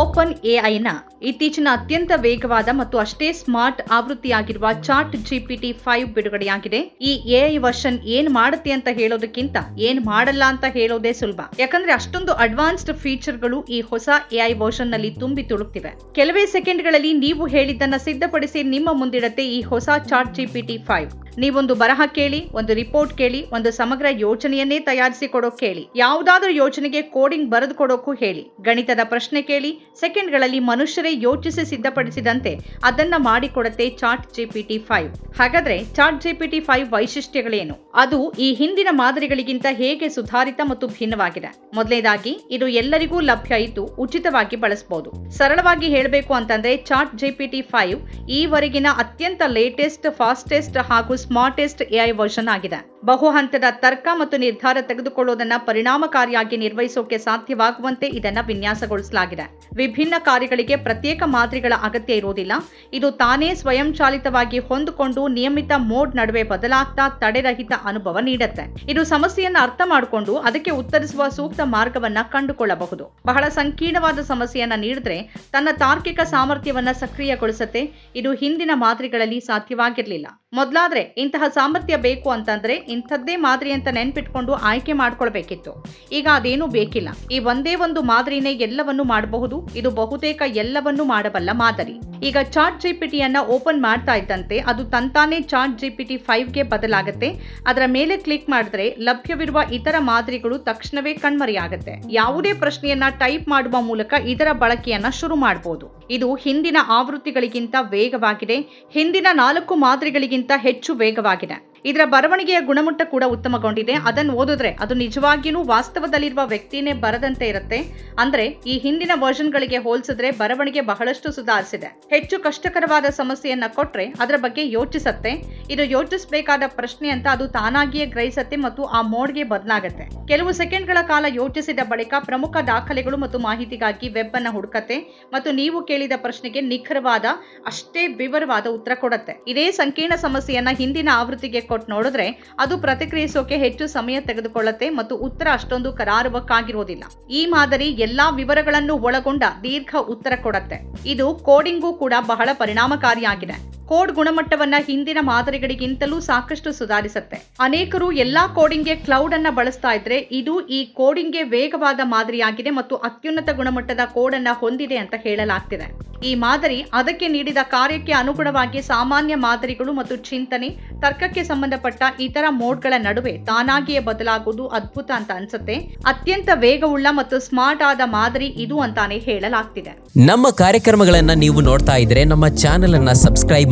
Open ಎಐನ ಇತ್ತೀಚಿನ ಅತ್ಯಂತ ವೇಗವಾದ ಮತ್ತು ಅಷ್ಟೇ ಸ್ಮಾರ್ಟ್ ಆವೃತ್ತಿಯಾಗಿರುವ ಚಾಟ್ ಜಿಪಿಟಿ ಫೈವ್ ಬಿಡುಗಡೆಯಾಗಿದೆ. ಈ ಎಐ ವರ್ಷನ್ ಏನ್ ಮಾಡುತ್ತೆ ಅಂತ ಹೇಳೋದಕ್ಕಿಂತ ಏನ್ ಮಾಡಲ್ಲ ಅಂತ ಹೇಳೋದೇ ಸುಲಭ. ಯಾಕಂದ್ರೆ ಅಷ್ಟೊಂದು ಅಡ್ವಾನ್ಸ್ಡ್ ಫೀಚರ್ಗಳು ಈ ಹೊಸ ಎಐ ವರ್ಷನ್ನಲ್ಲಿ ತುಂಬಿ ತುಳುಕ್ತಿವೆ. ಕೆಲವೇ ಸೆಕೆಂಡ್ಗಳಲ್ಲಿ ನೀವು ಹೇಳಿದ್ದನ್ನ ಸಿದ್ಧಪಡಿಸಿ ನಿಮ್ಮ ಮುಂದಿಡತ್ತೆ ಈ ಹೊಸ ಚಾಟ್ ಜಿಪಿಟಿ ಫೈವ್ ನೀವೊಂದು ಬರಹ ಕೇಳಿ, ಒಂದು ರಿಪೋರ್ಟ್ ಕೇಳಿ, ಒಂದು ಸಮಗ್ರ ಯೋಚನೆಯನ್ನೇ ತಯಾರಿಸಿ ಕೊಡೋಕೆ ಕೇಳಿ. ಯಾವುದಾದ್ರೂ ಯೋಚನೆಗೆ ಕೋಡಿಂಗ್ ಬರೆದು ಕೊಡೋಕ್ಕೂ ಹೇಳಿ. ಗಣಿತದ ಪ್ರಶ್ನೆ ಕೇಳಿ ಸೆಕೆಂಡ್ಗಳಲ್ಲಿ ಮನುಷ್ಯರೇ ಯೋಚಿಸಿ ಸಿದ್ಧಪಡಿಸಿದಂತೆ ಅದನ್ನ ಮಾಡಿಕೊಡತ್ತೆ ಚಾಟ್ ಜಿಪಿಟಿ ಫೈವ್ ಹಾಗಾದ್ರೆ ಚಾಟ್ ಜಿಪಿಟಿ ಫೈವ್ ವೈಶಿಷ್ಟ್ಯಗಳೇನು? ಅದು ಈ ಹಿಂದಿನ ಮಾದರಿಗಳಿಗಿಂತ ಹೇಗೆ ಸುಧಾರಿತ ಮತ್ತು ಭಿನ್ನವಾಗಿದೆ? ಮೊದಲನೇದಾಗಿ ಇದು ಎಲ್ಲರಿಗೂ ಲಭ್ಯ ಇದ್ದು ಉಚಿತವಾಗಿ ಬಳಸಬಹುದು ಸರಳವಾಗಿ ಹೇಳಬೇಕು ಅಂತಂದ್ರೆ ಚಾಟ್ ಜಿಪಿಟಿ ಫೈವ್ ಈವರೆಗಿನ ಅತ್ಯಂತ ಲೇಟೆಸ್ಟ್ ಫಾಸ್ಟೆಸ್ಟ್ ಹಾಗೂ ಸ್ಮಾರ್ಟೆಸ್ಟ್ ಎಐ ವರ್ಷನ್ ಆಗಿದೆ. ಬಹು ಹಂತದ ತರ್ಕ ಮತ್ತು ನಿರ್ಧಾರ ತೆಗೆದುಕೊಳ್ಳುವುದನ್ನು ಪರಿಣಾಮಕಾರಿಯಾಗಿ ನಿರ್ವಹಿಸೋಕೆ ಸಾಧ್ಯವಾಗುವಂತೆ ಇದನ್ನ ವಿನ್ಯಾಸಗೊಳಿಸಲಾಗಿದೆ. ವಿಭಿನ್ನ ಕಾರ್ಯಗಳಿಗೆ ಪ್ರತ್ಯೇಕ ಮಾದರಿಗಳ ಅಗತ್ಯ ಇರುವುದಿಲ್ಲ ಇದು ತಾನೇ ಸ್ವಯಂಚಾಲಿತವಾಗಿ ಹೊಂದಿಕೊಂಡು ನಿಯಮಿತ ಮೋಡ್ ನಡುವೆ ಬದಲಾಗ್ತಾ ತಡೆರಹಿತ ಅನುಭವ ನೀಡುತ್ತೆ. ಇದು ಸಮಸ್ಯೆಯನ್ನು ಅರ್ಥ ಮಾಡಿಕೊಂಡು ಅದಕ್ಕೆ ಉತ್ತರಿಸುವ ಸೂಕ್ತ ಮಾರ್ಗವನ್ನ ಕಂಡುಕೊಳ್ಳಬಹುದು. ಬಹಳ ಸಂಕೀರ್ಣವಾದ ಸಮಸ್ಯೆಯನ್ನ ನೀಡಿದ್ರೆ ತನ್ನ ತಾರ್ಕಿಕ ಸಾಮರ್ಥ್ಯವನ್ನ ಸಕ್ರಿಯಗೊಳಿಸುತ್ತೆ. ಇದು ಹಿಂದಿನ ಮಾದರಿಗಳಲ್ಲಿ ಸಾಧ್ಯವಾಗಿರಲಿಲ್ಲ. ಮೊದಲಾದ್ರೆ ಇಂತಹ ಸಾಮರ್ಥ್ಯ ಬೇಕು ಅಂತಂದ್ರೆ ಇಂಥದ್ದೇ ಮಾದರಿ ಅಂತ ನೆನ್ಪಿಟ್ಕೊಂಡು ಆಯ್ಕೆ ಮಾಡ್ಕೊಳ್ಬೇಕಿತ್ತು. ಈಗ ಅದೇನೂ ಬೇಕಿಲ್ಲ. ಈ ಒಂದೇ ಒಂದು ಮಾದರಿನೇ ಎಲ್ಲವನ್ನು ಮಾಡಬಹುದು. ಇದು ಬಹುತೇಕ ಎಲ್ಲವನ್ನೂ ಮಾಡಬಲ್ಲ ಮಾದರಿ. ಈಗ ಚಾಟ್ ಜಿ ಪಿ ಟಿಯನ್ನು ಓಪನ್ ಮಾಡ್ತಾ ಇದ್ದಂತೆ ಅದು ತಂತಾನೇ ಚಾಟ್ ಜಿ ಪಿ ಟಿ ಫೈವ್ಗೆ ಬದಲಾಗುತ್ತೆ. ಅದರ ಮೇಲೆ ಕ್ಲಿಕ್ ಮಾಡಿದ್ರೆ ಲಭ್ಯವಿರುವ ಇತರ ಮಾದರಿಗಳು ತಕ್ಷಣವೇ ಕಣ್ಮರೆಯಾಗುತ್ತೆ. ಯಾವುದೇ ಪ್ರಶ್ನೆಯನ್ನ ಟೈಪ್ ಮಾಡುವ ಮೂಲಕ ಇದರ ಬಳಕೆಯನ್ನ ಶುರು ಮಾಡಬಹುದು ಇದು ಹಿಂದಿನ ಆವೃತ್ತಿಗಳಿಗಿಂತ ವೇಗವಾಗಿದೆ. ಹಿಂದಿನ ನಾಲ್ಕು ಮಾದರಿಗಳಿಗಿಂತ ಹೆಚ್ಚು ವೇಗವಾಗಿದೆ. ಇದರ ಬರವಣಿಗೆಯ ಗುಣಮಟ್ಟ ಕೂಡ ಉತ್ತಮಗೊಂಡಿದೆ. ಅದನ್ನು ಓದಿದ್ರೆ ಅದು ನಿಜವಾಗಿಯೂ ವಾಸ್ತವದಲ್ಲಿರುವ ವ್ಯಕ್ತಿನೇ ಬರದಂತೆ ಇರುತ್ತೆ. ಅಂದ್ರೆ ಈ ಹಿಂದಿನ ವರ್ಷನ್ಗಳಿಗೆ ಹೋಲಿಸಿದ್ರೆ ಬರವಣಿಗೆ ಬಹಳಷ್ಟು ಸುಧಾರಿಸಿದೆ. ಹೆಚ್ಚು ಕಷ್ಟಕರವಾದ ಸಮಸ್ಯೆಯನ್ನ ಕೊಟ್ರೆ ಅದರ ಬಗ್ಗೆ ಯೋಚಿಸತ್ತೆ. ಇದು ಯೋಚಿಸಬೇಕಾದ ಪ್ರಶ್ನೆ ಅಂತ ಅದು ತಾನಾಗಿಯೇ ಗ್ರಹಿಸತ್ತೆ ಮತ್ತು ಆ ಮೋಡ್ಗೆ ಬದಲಾಗತ್ತೆ. ಕೆಲವು ಸೆಕೆಂಡ್ಗಳ ಕಾಲ ಯೋಚಿಸಿದ ಬಳಿಕ ಪ್ರಮುಖ ದಾಖಲೆಗಳು ಮತ್ತು ಮಾಹಿತಿಗಾಗಿ ವೆಬ್ ಅನ್ನ ಹುಡುಕತ್ತೆ ಮತ್ತು ನೀವು ಕೇಳಿದ ಪ್ರಶ್ನೆಗೆ ನಿಖರವಾದ, ಅಷ್ಟೇ ವಿವರವಾದ ಉತ್ತರ ಕೊಡುತ್ತೆ. ಇದೇ ಸಂಕೀರ್ಣ ಸಮಸ್ಯೆಯನ್ನ ಹಿಂದಿನ ಆವೃತ್ತಿಗೆ ಕೊಟ್ಟು ನೋಡಿದ್ರೆ ಅದು ಪ್ರತಿಕ್ರಿಯಿಸೋಕೆ ಹೆಚ್ಚು ಸಮಯ ತೆಗೆದುಕೊಳ್ಳುತ್ತೆ ಮತ್ತು ಉತ್ತರ ಅಷ್ಟೊಂದು ಕರಾರುವಕ್ಕಾಗಿರೋದಿಲ್ಲ ಈ ಮಾದರಿ ಎಲ್ಲಾ ವಿವರಗಳನ್ನು ಒಳಗೊಂಡ ದೀರ್ಘ ಉತ್ತರ ಕೊಡುತ್ತೆ. ಇದು ಕೋಡಿಂಗೂ ಕೂಡ ಬಹಳ ಪರಿಣಾಮಕಾರಿಯಾಗಿದೆ. ಕೋಡ್ ಗುಣಮಟ್ಟವನ್ನ ಹಿಂದಿನ ಮಾದರಿಗಳಿಗಿಂತಲೂ ಸಾಕಷ್ಟು ಸುಧಾರಿಸುತ್ತೆ. ಅನೇಕರು ಎಲ್ಲಾ ಕೋಡಿಂಗ್ಗೆ ಕ್ಲೌಡ್ ಅನ್ನ ಬಳಸ್ತಾ ಇದ್ರೆ ಇದು ಈ ಕೋಡಿಂಗ್ಗೆ ವೇಗವಾದ ಮಾದರಿಯಾಗಿದೆ ಮತ್ತು ಅತ್ಯುನ್ನತ ಗುಣಮಟ್ಟದ ಕೋಡ್ ಅನ್ನ ಹೊಂದಿದೆ ಅಂತ ಹೇಳಲಾಗ್ತಿದೆ. ಈ ಮಾದರಿ ಅದಕ್ಕೆ ನೀಡಿದ ಕಾರ್ಯಕ್ಕೆ ಅನುಗುಣವಾಗಿ ಸಾಮಾನ್ಯ ಮಾದರಿಗಳು ಮತ್ತು ಚಿಂತನೆ, ತರ್ಕಕ್ಕೆ ಸಂಬಂಧಪಟ್ಟ ಇತರ ಮೋಡ್ಗಳ ನಡುವೆ ತಾನಾಗಿಯೇ ಬದಲಾಗುವುದು ಅದ್ಭುತ ಅಂತ ಅನ್ಸುತ್ತೆ. ಅತ್ಯಂತ ವೇಗವುಳ್ಳ ಮತ್ತು ಸ್ಮಾರ್ಟ್ ಆದ ಮಾದರಿ ಇದು ಅಂತಾನೆ ಹೇಳಲಾಗ್ತಿದೆ. ನಮ್ಮ ಕಾರ್ಯಕ್ರಮಗಳನ್ನ ನೀವು ನೋಡ್ತಾ ಇದ್ರೆ ನಮ್ಮ ಚಾನೆಲ್ ಅನ್ನ ಸಬ್ಸ್ಕ್ರೈಬ್